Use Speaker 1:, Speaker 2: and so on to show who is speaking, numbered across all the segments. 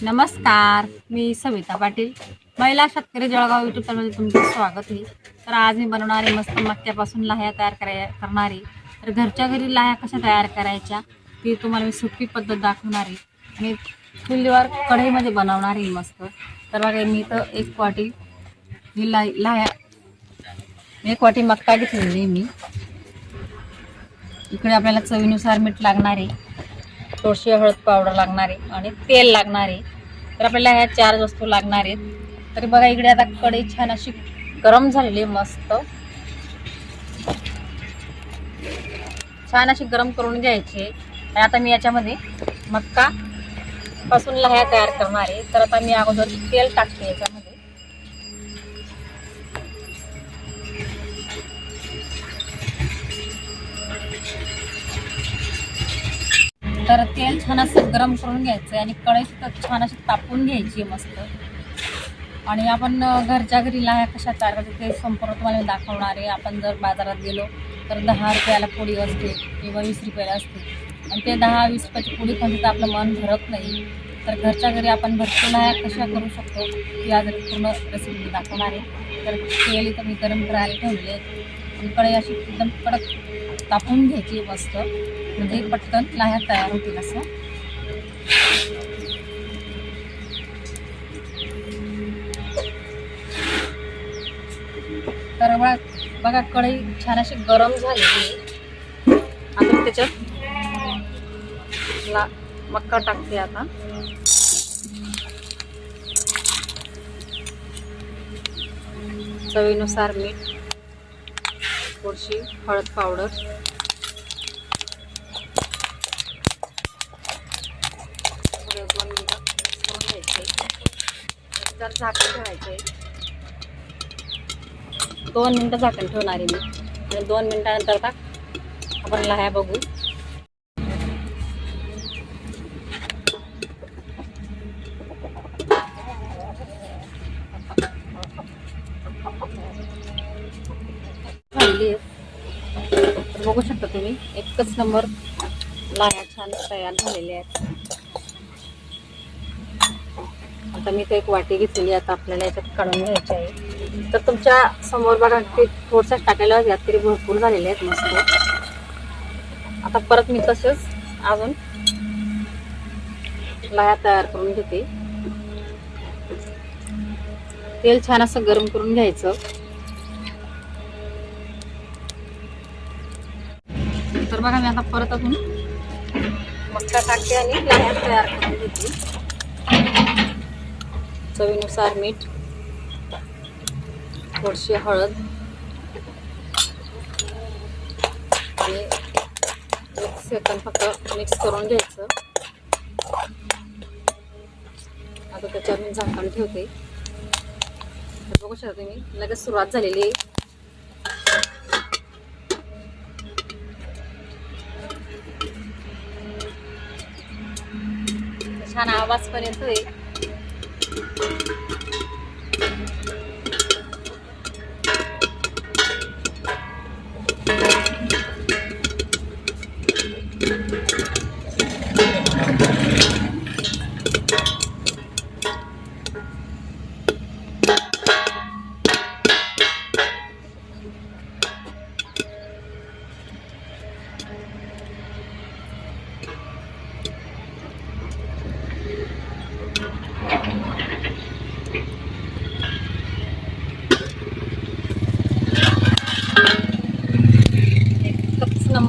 Speaker 1: नमस्कार मी सविता पाटील. महिला शेतकरी जळगाव युट्यूब चॅनलमध्ये तुमचं स्वागत आहे. तर आज मी बनवणारी मस्त मक्क्यापासून लाह्या तयार कराय करणारी. तर घरच्या घरी लाह्या कशा तयार करायच्या ती तुम्हाला मी सुपी पद्धत दाखवणारी आणि चुलीवर कढईमध्ये बनवणार आहे मस्त. तर बघा मी तर एक वाटी ही ला लाह्या एक वाटी मक्का घेतलेली मी. इकडे आपल्याला चवीनुसार मीठ लागणार आहे. थोडीशी हळद पावडर लागणार आहे आणि तेल लागणार. आहे तर आपल्याला ह्या चार वस्तू लागणार आहेत. तरी बघा इकडे आता कढई छान अशी गरम झालेली आहे मस्त. छान अशी गरम करून घ्यायची. आहे. आणि आता मी याच्यामध्ये मक्का पासून लह्या तयार करणार आहे. तर आता मी अगोदर तेल टाकते याच्यामध्ये. तर तेल छान असं गरम करून घ्यायचं आणि कढई सुद्धा छान अशी तापून घ्यायची मस्त. आणि आपण घरच्या घरी लाह्या कशा तयार करतो ते संपूर्ण तुम्हाला दाखवणार आहे. आपण जर बाजारात गेलो तर दहा रुपयाला पोळी असते किंवा वीस रुपयाला असते. आणि ते दहा वीस रुपयाची पोळी खाऊन तर आपलं मन भरत नाही. तर घरच्या घरी आपण भरपूर लाह्या कशा करू शकतो ती आज पूर्ण रेसिपी दाखवणार आहे. तर तेल इथं मी गरम करायला ठेवले आणि कढई अशी एकदम कडक तापून घ्यायची मस्त म्हणजे पटकन लाह्या तयार होतील असं. तर बघा बघा कढई छान अशी गरम झाली. आता त्याच्यात ला मक्का टाकते आता. चवीनुसार मीठ थोडीशी हळद पावडर. दोन मिनटं करून घ्यायचे तर झाकण ठेवायचे. दोन मिनटं झाकण ठेवणार आहे मी. दोन मिनटानंतर का आपण लाह्या बघू. झालेली आहे तर बघू शकता तुम्ही एकच नंबर लाह्या छान तयार झालेल्या आहेत. आता मी ते एक वाटी घेतलेली आता आपल्याला याच्यात काढून घ्यायची आहे. तर तुमच्यासमोर बघा ते थोडसं टाकायला यात तरी भरपूर झालेले आहेत मस्त. आता परत मी तसेच अजून लाह्या तयार करून घेते. तेल छान असं गरम करून घ्यायचं. तर बघा मी आता परत अजून मक्का टाकते आणि लाह्या तयार करून घेते. चवीनुसार मीठ थोडीशी हळद आणि एक सेकंद फक्त मिक्स करून घ्यायचं. आता त्याच्यावर मी झाकण ठेवते. बघू शकता तुम्ही लगेच सुरुवात झालेली आहे. छान आवाज पण येतोय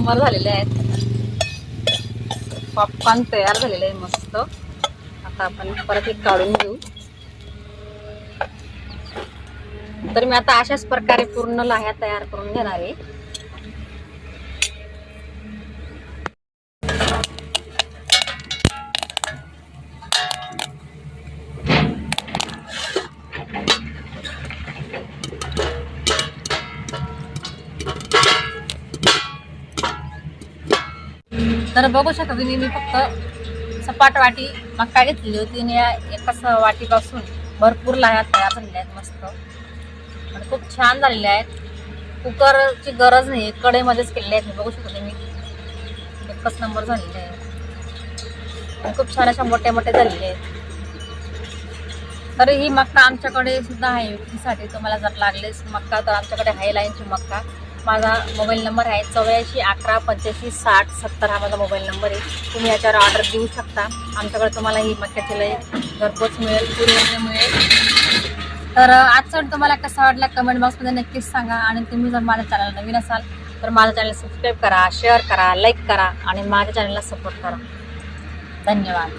Speaker 1: एकच झालेले आहेत. पॉपकॉर्न तयार झालेले आहे मस्त. आता आपण परत एक काढून घेऊ. तर मी आता अशाच प्रकारे पूर्ण लाह्या तयार करून घेणार आहे. तर बघू शकता तुम्ही मी फक्त सपाट वाटी मक्का घेतलेली होती आणि या एकाच वाटीपासून भरपूर लाह्या तयार झालेल्या आहेत मस्त. आणि खूप छान झालेल्या आहेत. कुकरची गरज नाही कढईमध्येच केलेल्या आहेत. बघू शकता तुम्ही एकच नंबर झालेले आहे. खूप छान अशा मोठ्या मोठ्या झालेले आहेत. तर ही मक्का आमच्याकडे सुद्धा आहे विक्रीसाठी तुम्हाला जर लागलेस मक्का तर आमच्याकडे आहे लाईनची मक्का माझा मोबाईल नंबर आहे चौऱ्याऐंशी अकरा पंच्याऐंशी साठ सत्तर हा माझा मोबाईल नंबर आहे. तुम्ही याच्यावर ऑर्डर देऊ शकता. आमच्याकडे तुम्हाला ही मक्याची लई घरपोच मिळेल पूर्ण मिळेल. तर आजचा तुम्हाला कसा वाटला कमेंट बॉक्समध्ये नक्कीच सांगा. आणि तुम्ही जर माझ्या चॅनल नवीन असाल तर माझ्या चॅनल सबस्क्राईब करा शेअर करा लाईक करा आणि माझ्या चॅनलला सपोर्ट करा. धन्यवाद.